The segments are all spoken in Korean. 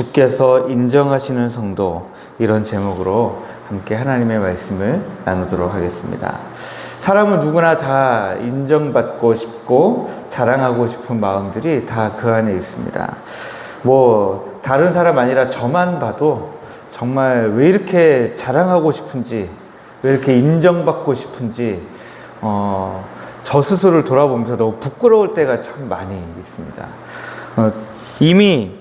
주께서 인정하시는 성도 이런 제목으로 함께 하나님의 말씀을 나누도록 하겠습니다. 사람은 누구나 다 인정받고 싶고 자랑하고 싶은 마음들이 다 그 안에 있습니다. 뭐 다른 사람 아니라 저만 봐도 정말 왜 이렇게 자랑하고 싶은지 왜 이렇게 인정받고 싶은지 어, 저 스스로를 돌아보면서 너무 부끄러울 때가 참 많이 있습니다. 어, 이미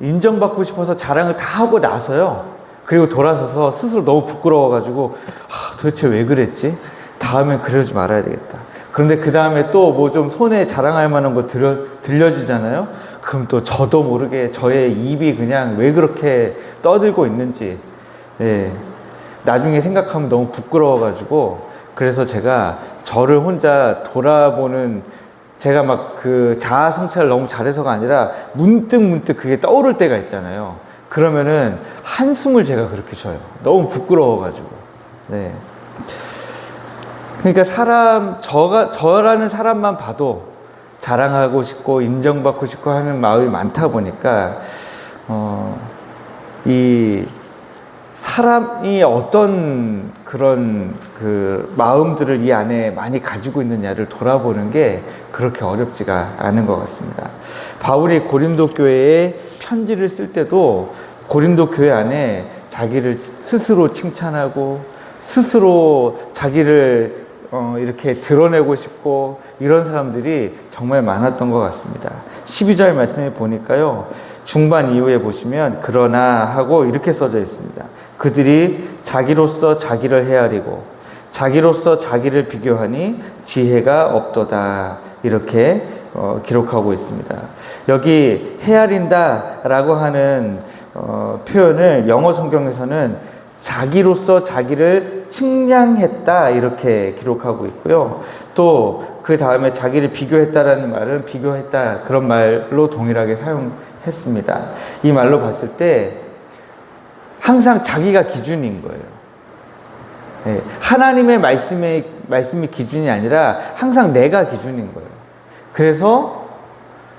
인정받고 싶어서 자랑을 다 하고 나서요. 그리고 돌아서서 스스로 너무 부끄러워가지고 아, 도대체 왜 그랬지? 다음엔 그러지 말아야 되겠다. 그런데 그 다음에 또 뭐 좀 손에 자랑할 만한 거 들려, 들려주잖아요? 그럼 또 저도 모르게 저의 입이 그냥 왜 그렇게 떠들고 있는지, 예. 나중에 생각하면 너무 부끄러워가지고, 그래서 제가 저를 혼자 돌아보는, 제가 막 그 자아 성찰을 너무 잘해서가 아니라 문득 문득 그게 떠오를 때가 있잖아요. 그러면은 한숨을 제가 그렇게 쉬어요. 너무 부끄러워가지고. 네. 그러니까 사람 저가 저라는 사람만 봐도 자랑하고 싶고 인정받고 싶고 하는 마음이 많다 보니까 어, 이 사람이 어떤 그런 그 마음들을 이 안에 많이 가지고 있느냐를 돌아보는 게 그렇게 어렵지가 않은 것 같습니다. 바울이 고린도 교회에 편지를 쓸 때도 고린도 교회 안에 자기를 스스로 칭찬하고 스스로 자기를 어, 이렇게 드러내고 싶고 이런 사람들이 정말 많았던 것 같습니다. 12절 말씀에 보니까요. 중반 이후에 보시면 그러나 하고 이렇게 써져 있습니다. 그들이 자기로서 자기를 헤아리고 자기로서 자기를 비교하니 지혜가 없도다. 이렇게 어, 기록하고 있습니다. 여기 헤아린다 라고 하는 어, 표현을 영어 성경에서는 자기로서 자기를 측량했다 이렇게 기록하고 있고요. 또 그 다음에 자기를 비교했다라는 말은 비교했다 그런 말로 동일하게 사용했습니다. 이 말로 봤을 때 항상 자기가 기준인 거예요. 예, 하나님의 말씀의 말씀이 기준이 아니라 항상 내가 기준인 거예요. 그래서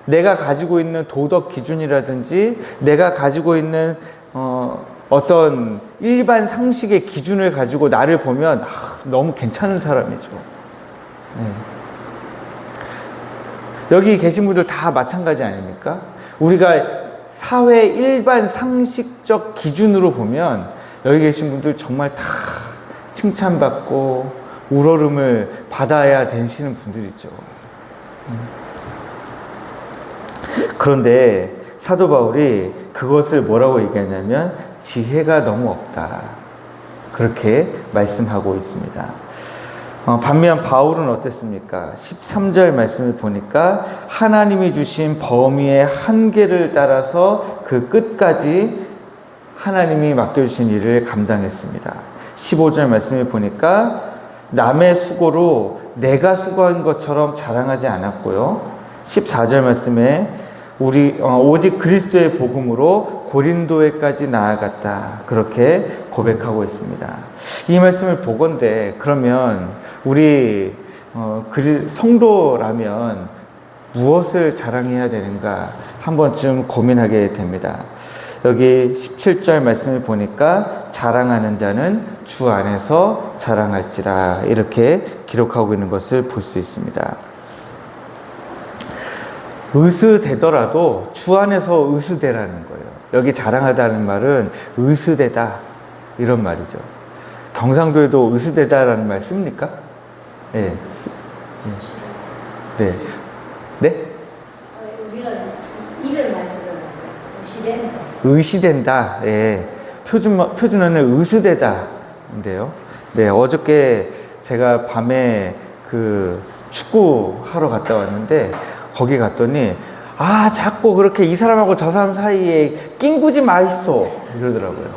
내가 가지고 있는 도덕 기준이라든지 내가 가지고 있는 어, 어떤 일반 상식의 기준을 가지고 나를 보면 아, 너무 괜찮은 사람이죠. 네. 여기 계신 분들 다 마찬가지 아닙니까? 우리가 사회 일반 상식적 기준으로 보면 여기 계신 분들 정말 다 칭찬받고 우러름을 받아야 되시는 분들이죠. 그런데 사도 바울이 그것을 뭐라고 얘기하냐면 지혜가 너무 없다. 그렇게 말씀하고 있습니다. 어, 반면 바울은 어땠습니까? 13절 말씀을 보니까 하나님이 주신 범위의 한계를 따라서 그 끝까지 하나님이 맡겨주신 일을 감당했습니다. 15절 말씀을 보니까 남의 수고로 내가 수고한 것처럼 자랑하지 않았고요. 14절 말씀에 우리 어, 오직 그리스도의 복음으로 고린도에까지 나아갔다 그렇게 고백하고 있습니다. 이 말씀을 보건대 그러면 우리 어, 성도라면 무엇을 자랑해야 되는가 한 번쯤 고민하게 됩니다. 여기 17절 말씀을 보니까 자랑하는 자는 주 안에서 자랑할지라 이렇게 기록하고 있는 것을 볼 수 있습니다. 의스되더라도 주 안에서 의스되라는 거예요. 여기 자랑하다는 말은 의스되다 이런 말이죠. 경상도에도 의스되다라는 말 씁니까? 네. 네. 네? 우리는 이를 많이 쓰잖아요. 의시된다. 예. 표준 표준어는 의스되다인데요. 네, 어저께 제가 밤에 그 축구 하러 갔다 왔는데 거기 갔더니 아 자꾸 그렇게 이 사람하고 저 사람 사이에 낑구지 마있어 이러더라고요.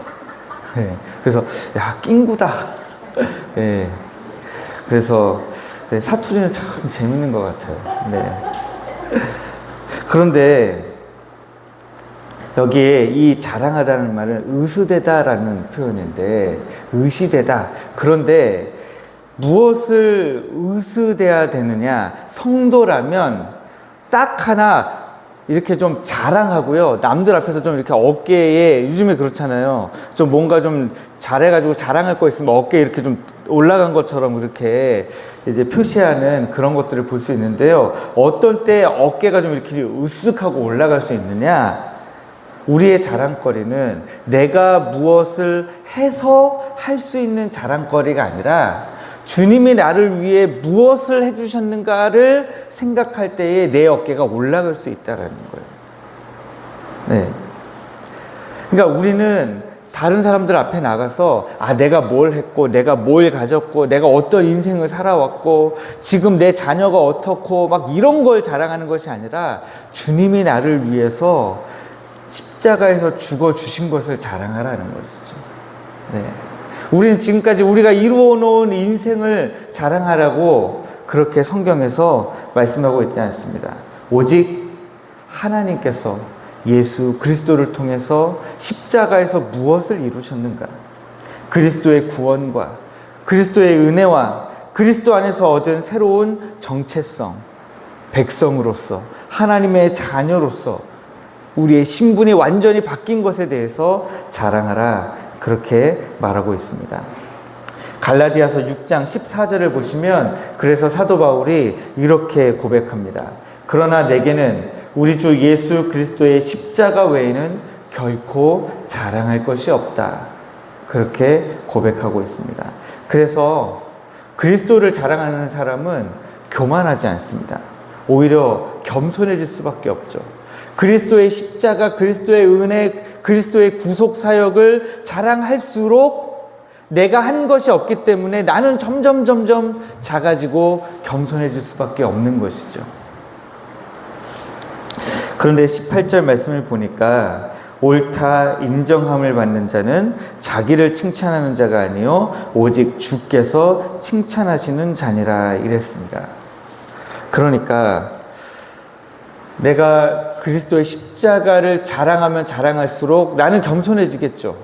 네, 그래서 야 낑구다. 네, 그래서 네, 사투리는 참 재밌는 것 같아요. 네. 그런데 여기에 이 자랑하다는 말은 의수되다라는 표현인데 의시되다. 그런데 무엇을 의수돼야 되느냐? 성도라면 딱 하나 이렇게 좀 자랑하고요. 남들 앞에서 좀 이렇게 어깨에 요즘에 그렇잖아요. 좀 뭔가 좀 잘해가지고 자랑할 거 있으면 어깨에 이렇게 좀 올라간 것처럼 그렇게 이제 표시하는 그런 것들을 볼 수 있는데요. 어떤 때 어깨가 좀 이렇게 으쓱하고 올라갈 수 있느냐? 우리의 자랑거리는 내가 무엇을 해서 할 수 있는 자랑거리가 아니라 주님이 나를 위해 무엇을 해주셨는가를 생각할 때에 내 어깨가 올라갈 수 있다라는 거예요. 네. 그러니까 우리는 다른 사람들 앞에 나가서 아 내가 뭘 했고 내가 뭘 가졌고 내가 어떤 인생을 살아왔고 지금 내 자녀가 어떻고 막 이런 걸 자랑하는 것이 아니라 주님이 나를 위해서 십자가에서 죽어 주신 것을 자랑하라는 것이죠. 네. 우리는 지금까지 우리가 이루어 놓은 인생을 자랑하라고 그렇게 성경에서 말씀하고 있지 않습니다. 오직 하나님께서 예수 그리스도를 통해서 십자가에서 무엇을 이루셨는가? 그리스도의 구원과 그리스도의 은혜와 그리스도 안에서 얻은 새로운 정체성, 백성으로서 하나님의 자녀로서 우리의 신분이 완전히 바뀐 것에 대해서 자랑하라 그렇게 말하고 있습니다. 갈라디아서 6장 14절을 보시면 그래서 사도 바울이 이렇게 고백합니다. 그러나 내게는 우리 주 예수 그리스도의 십자가 외에는 결코 자랑할 것이 없다. 그렇게 고백하고 있습니다. 그래서 그리스도를 자랑하는 사람은 교만하지 않습니다. 오히려 겸손해질 수밖에 없죠. 그리스도의 십자가, 그리스도의 은혜, 그리스도의 구속 사역을 자랑할수록 내가 한 것이 없기 때문에 나는 점점 점점 작아지고 겸손해질 수밖에 없는 것이죠. 그런데 18절 말씀을 보니까 옳다 인정함을 받는 자는 자기를 칭찬하는 자가 아니요 오직 주께서 칭찬하시는 자니라 이랬습니다. 그러니까 내가 그리스도의 십자가를 자랑하면 자랑할수록 나는 겸손해지겠죠.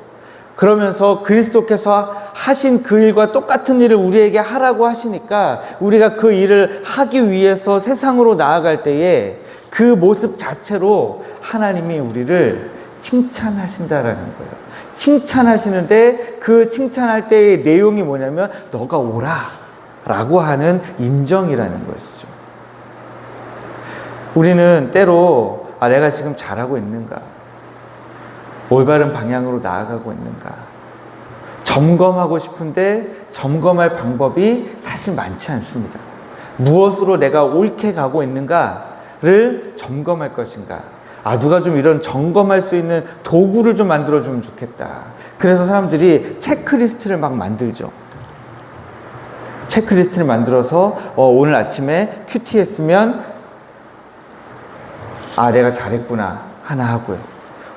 그러면서 그리스도께서 하신 그 일과 똑같은 일을 우리에게 하라고 하시니까 우리가 그 일을 하기 위해서 세상으로 나아갈 때에 그 모습 자체로 하나님이 우리를 칭찬하신다라는 거예요. 칭찬하시는데 그 칭찬할 때의 내용이 뭐냐면 너가 오라 라고 하는 인정이라는 것이죠. 우리는 때로 아, 내가 지금 잘하고 있는가? 올바른 방향으로 나아가고 있는가? 점검하고 싶은데 점검할 방법이 사실 많지 않습니다. 무엇으로 내가 옳게 가고 있는가를 점검할 것인가? 아, 누가 좀 이런 점검할 수 있는 도구를 좀 만들어주면 좋겠다. 그래서 사람들이 체크리스트를 막 만들죠. 체크리스트를 만들어서 어, 오늘 아침에 큐티 했으면 아, 내가 잘했구나. 하나 하고요.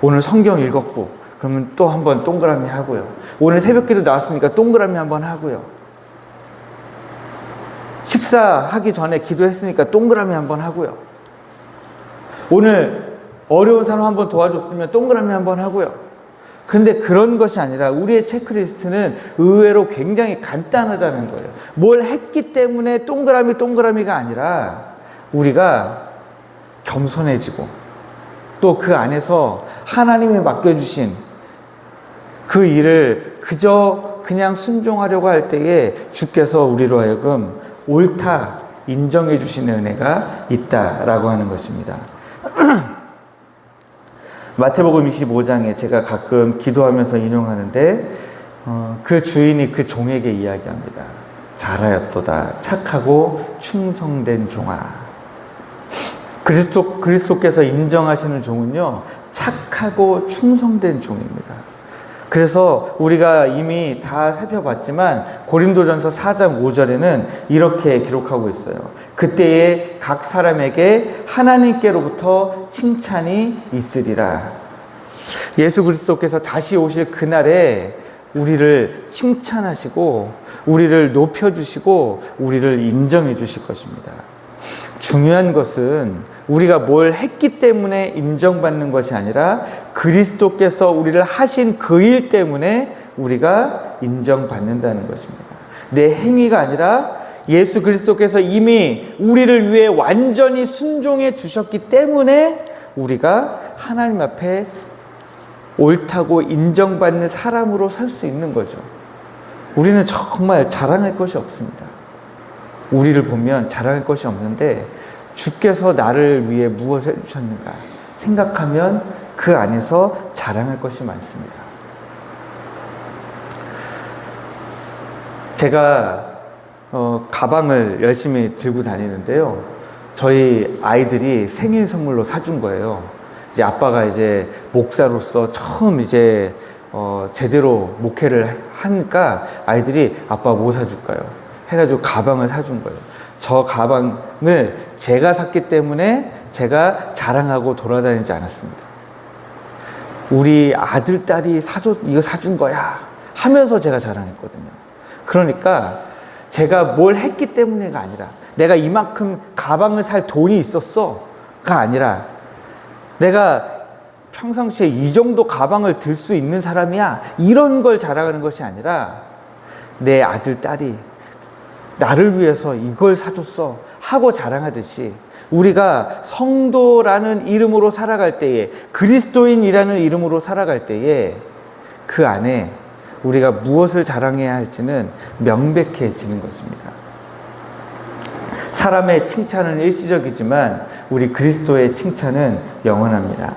오늘 성경 읽었고, 그러면 또 한 번 동그라미 하고요. 오늘 새벽 기도 나왔으니까 동그라미 한 번 하고요. 식사하기 전에 기도했으니까 동그라미 한 번 하고요. 오늘 어려운 사람 한 번 도와줬으면 동그라미 한 번 하고요. 근데 그런 것이 아니라 우리의 체크리스트는 의외로 굉장히 간단하다는 거예요. 뭘 했기 때문에 동그라미 동그라미가 아니라 우리가 겸손해지고 또 그 안에서 하나님이 맡겨주신 그 일을 그저 그냥 순종하려고 할 때에 주께서 우리로 하여금 옳다 인정해 주시는 은혜가 있다라고 하는 것입니다. 마태복음 25장에 제가 가끔 기도하면서 인용하는데 어, 그 주인이 그 종에게 이야기합니다. 잘하였도다 착하고 충성된 종아. 그리스도 그리스도께서 인정하시는 종은요 착하고 충성된 종입니다. 그래서 우리가 이미 다 살펴봤지만 고린도전서 4장 5절에는 이렇게 기록하고 있어요. 그때에 각 사람에게 하나님께로부터 칭찬이 있으리라. 예수 그리스도께서 다시 오실 그날에 우리를 칭찬하시고 우리를 높여 주시고 우리를 인정해 주실 것입니다. 중요한 것은 우리가 뭘 했기 때문에 인정받는 것이 아니라 그리스도께서 우리를 하신 그 일 때문에 우리가 인정받는다는 것입니다. 내 행위가 아니라 예수 그리스도께서 이미 우리를 위해 완전히 순종해 주셨기 때문에 우리가 하나님 앞에 옳다고 인정받는 사람으로 설수 있는 거죠. 우리는 정말 자랑할 것이 없습니다. 우리를 보면 자랑할 것이 없는데 주께서 나를 위해 무엇을 해주셨는가 생각하면 그 안에서 자랑할 것이 많습니다. 제가 어, 가방을 열심히 들고 다니는데요. 저희 아이들이 생일 선물로 사준 거예요. 이제 아빠가 이제 목사로서 처음 이제 어, 제대로 목회를 하니까 아이들이 아빠 뭐 사줄까요? 해가지고 가방을 사준 거예요. 저 가방을 제가 샀기 때문에 제가 자랑하고 돌아다니지 않았습니다. 우리 아들, 딸이 사줬, 이거 사준 거야. 하면서 제가 자랑했거든요. 그러니까 제가 뭘 했기 때문에가 아니라 내가 이만큼 가방을 살 돈이 있었어가 아니라 내가 평상시에 이 정도 가방을 들 수 있는 사람이야. 이런 걸 자랑하는 것이 아니라 내 아들, 딸이 나를 위해서 이걸 사줬어. 하고 자랑하듯이 우리가 성도라는 이름으로 살아갈 때에 그리스도인이라는 이름으로 살아갈 때에 그 안에 우리가 무엇을 자랑해야 할지는 명백해지는 것입니다. 사람의 칭찬은 일시적이지만 우리 그리스도의 칭찬은 영원합니다.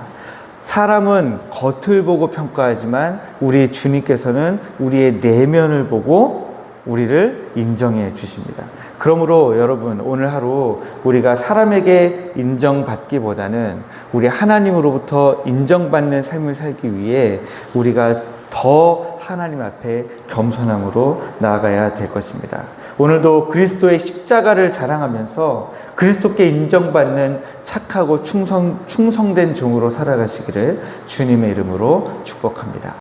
사람은 겉을 보고 평가하지만 우리 주님께서는 우리의 내면을 보고 우리를 인정해 주십니다. 그러므로 여러분 오늘 하루 우리가 사람에게 인정받기보다는 우리 하나님으로부터 인정받는 삶을 살기 위해 우리가 더 하나님 앞에 겸손함으로 나아가야 될 것입니다. 오늘도 그리스도의 십자가를 자랑하면서 그리스도께 인정받는 착하고 충성, 충성된 종으로 살아가시기를 주님의 이름으로 축복합니다.